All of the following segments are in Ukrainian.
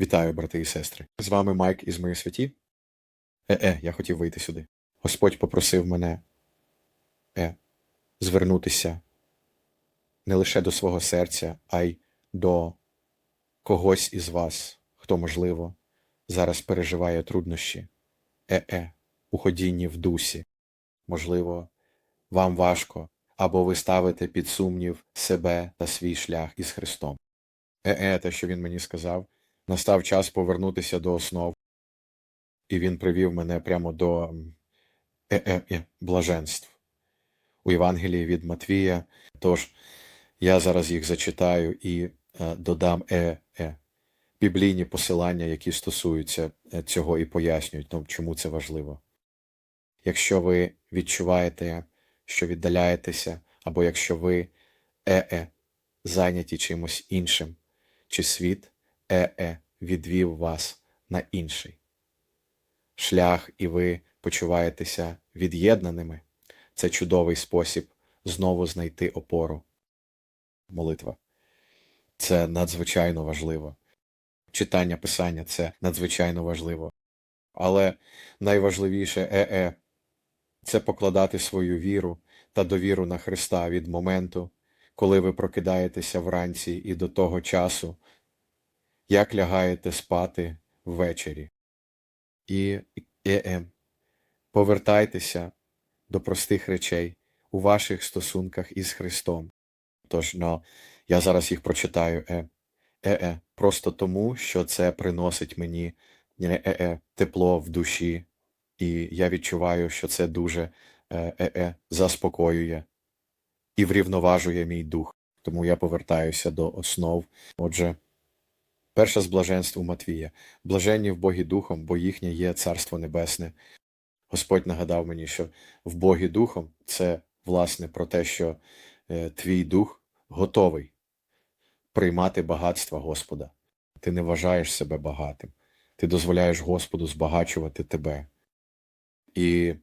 Вітаю, брати і сестри. З вами Майк із Мої святі. Е-е, я хотів вийти сюди. Господь попросив мене е, звернутися не лише до свого серця, а й до когось із вас, хто, можливо, зараз переживає труднощі. Е-е, у ходінні в дусі. Можливо, вам важко, або ви ставите під сумнів себе та свій шлях із Христом. Е-е, те, що він мені сказав, настав час повернутися до основ, і він привів мене прямо до м, е-е-е, блаженств. У Євангелії від Матвія, тож я зараз їх зачитаю і е, додам е-е, біблійні посилання, які стосуються е, цього і пояснюють, ну, чому це важливо. Якщо ви відчуваєте, що віддаляєтеся, або якщо ви е-е, зайняті чимось іншим, чи світ е-е відвів вас на інший шлях, і ви почуваєтеся від'єднаними, це чудовий спосіб знову знайти опору. Молитва. Це надзвичайно важливо. Читання писання це надзвичайно важливо. Але найважливіше е-е це покладати свою віру та довіру на Христа від моменту, коли ви прокидаєтеся вранці і до того часу, як лягаєте спати ввечері. І е-е, повертайтеся до простих речей у ваших стосунках із Христом. Тож, ну, я зараз їх прочитаю е. Е-е, просто тому, що це приносить мені е-е, тепло в душі, і я відчуваю, що це дуже е-е, заспокоює і врівноважує мій дух. Тому я повертаюся до основ. Отже, перше з блаженств у Матвія. Блаженні в Богі Духом, бо їхнє є Царство Небесне. Господь нагадав мені, що в Богі Духом це, власне, про те, що е, твій дух готовий приймати багатства Господа. Ти не вважаєш себе багатим. Ти дозволяєш Господу збагачувати тебе. І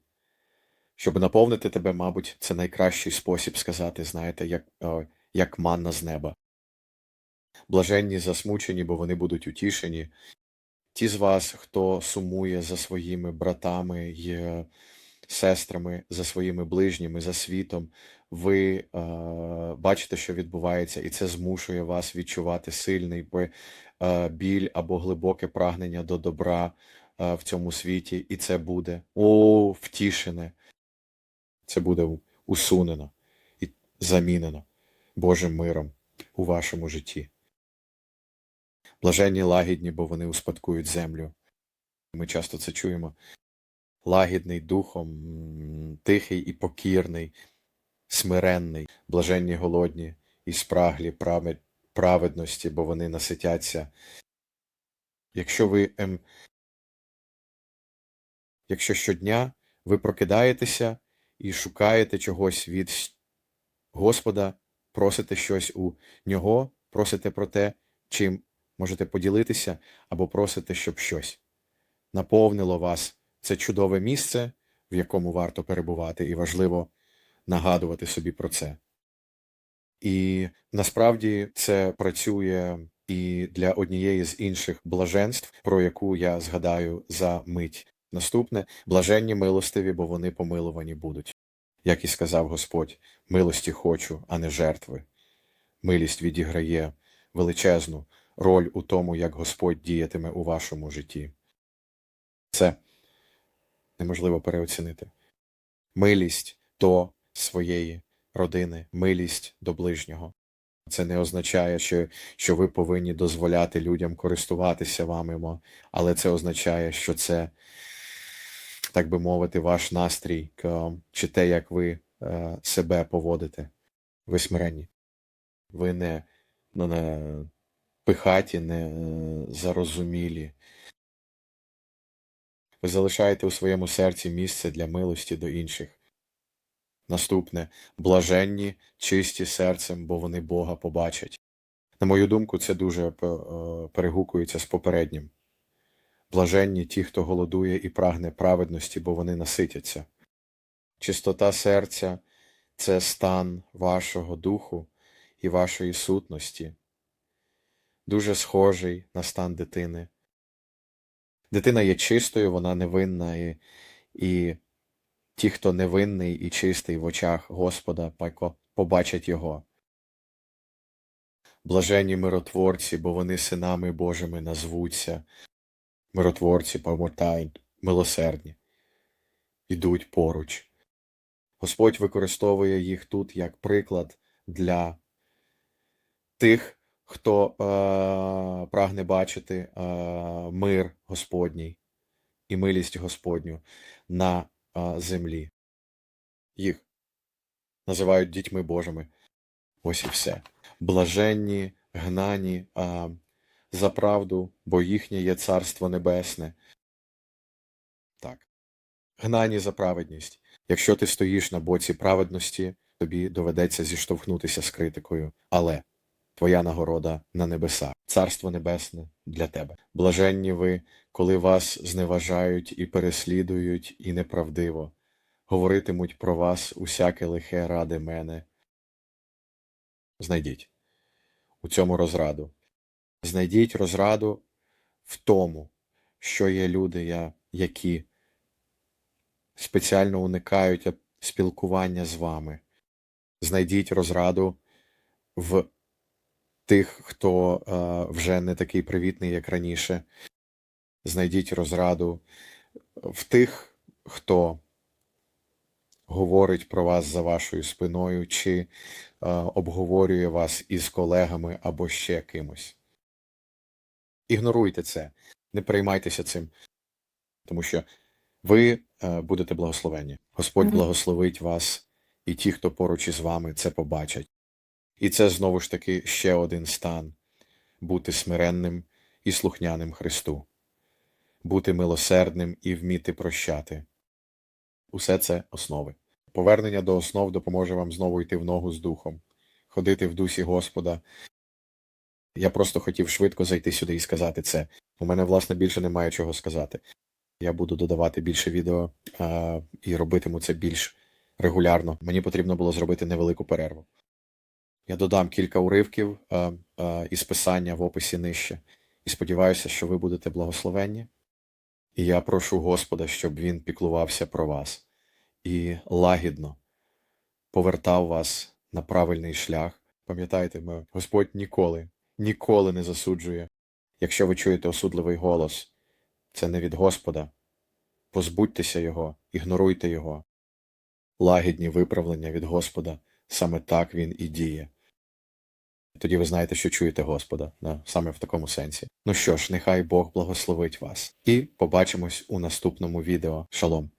щоб наповнити тебе, мабуть, це найкращий спосіб сказати, знаєте, як, е, як манна з неба. Блаженні засмучені, бо вони будуть утішені. Ті з вас, хто сумує за своїми братами й сестрами, за своїми ближніми, за світом, ви е, бачите, що відбувається, і це змушує вас відчувати сильний е, біль або глибоке прагнення до добра е, в цьому світі, і це буде о, втішене. Це буде усунено і замінено Божим миром у вашому житті. Блаженні лагідні, бо вони успадкують землю. Ми часто це чуємо. Лагідний духом, тихий і покірний, смиренний, блаженні голодні і спраглі праведності, бо вони наситяться. Якщо ви ем, якщо щодня ви прокидаєтеся і шукаєте чогось від Господа, просите щось у нього, просите про те, чим можете поділитися, або просите, щоб щось наповнило вас. Це чудове місце, в якому варто перебувати, і важливо нагадувати собі про це. І насправді це працює і для однієї з інших блаженств, про яку я згадаю за мить. Наступне блаженні милостиві, бо вони помилувані будуть. Як і сказав Господь, милості хочу, а не жертви. Милість відіграє величезну роль у тому, як Господь діятиме у вашому житті. Це неможливо переоцінити. Милість до своєї родини, милість до ближнього. Це не означає, що, що ви повинні дозволяти людям користуватися вами, але це означає, що це, так би мовити, ваш настрій чи те, як ви е, себе поводите. Ви смиренні. Ви не, ну, не пихаті, не е. Ви залишаєте у своєму серці місце для милості до інших. Наступне блаженні, чисті серцем, бо вони Бога побачать. На мою думку, це дуже е, е, перегукується з попереднім. Блаженні ті, хто голодує і прагне праведності, бо вони наситяться. Чистота серця це стан вашого духу і вашої сутності. Дуже схожий на стан дитини. Дитина є чистою, вона невинна, і, і ті, хто невинний і чистий в очах Господа, побачать його. Блаженні миротворці, бо вони синами Божими назвуться. Миротворці, пам'ятай, милосердні, ідуть поруч. Господь використовує їх тут як приклад для тих, хто е, прагне бачити е, мир Господній і милість Господню на е, землі. Їх називають дітьми Божими. Ось і все. Блаженні, гнані а, за правду, бо їхнє є царство небесне. Так. Гнані за праведність. Якщо ти стоїш на боці праведності, тобі доведеться зіштовхнутися з критикою. Але твоя нагорода на небесах, царство небесне для тебе. Блаженні ви, коли вас зневажають і переслідують, і неправдиво, говоритимуть про вас усяке лихе ради мене. Знайдіть у цьому розраду. Знайдіть розраду в тому, що є люди, які спеціально уникають спілкування з вами. Знайдіть розраду в тих, хто е, вже не такий привітний, як раніше. Знайдіть розраду в тих, хто говорить про вас за вашою спиною, чи е, обговорює вас із колегами або ще кимось. Ігноруйте це, не переймайтеся цим, тому що ви е, будете благословені. Господь Мгм. благословить вас, і ті, хто поруч із вами, це побачать. І це знову ж таки ще один стан бути смиренним і слухняним Христу, бути милосердним і вміти прощати. Усе це основи. Повернення до основ допоможе вам знову йти в ногу з духом, ходити в дусі Господа. Я просто хотів швидко зайти сюди і сказати це. У мене, власне, більше немає чого сказати. Я буду додавати більше відео а, і робитиму це більш регулярно. Мені потрібно було зробити невелику перерву. Я додам кілька уривків а, а, із писання в описі нижче. І сподіваюся, що ви будете благословенні. І я прошу Господа, щоб Він піклувався про вас і лагідно повертав вас на правильний шлях. Пам'ятайте, ми- Господь ніколи, ніколи не засуджує. Якщо ви чуєте осудливий голос, це не від Господа. Позбудьтеся його, ігноруйте його. Лагідні виправлення від Господа, саме так він і діє. Тоді ви знаєте, що чуєте Господа, да? саме в такому сенсі. Ну що ж, нехай Бог благословить вас. І побачимось у наступному відео. Шалом!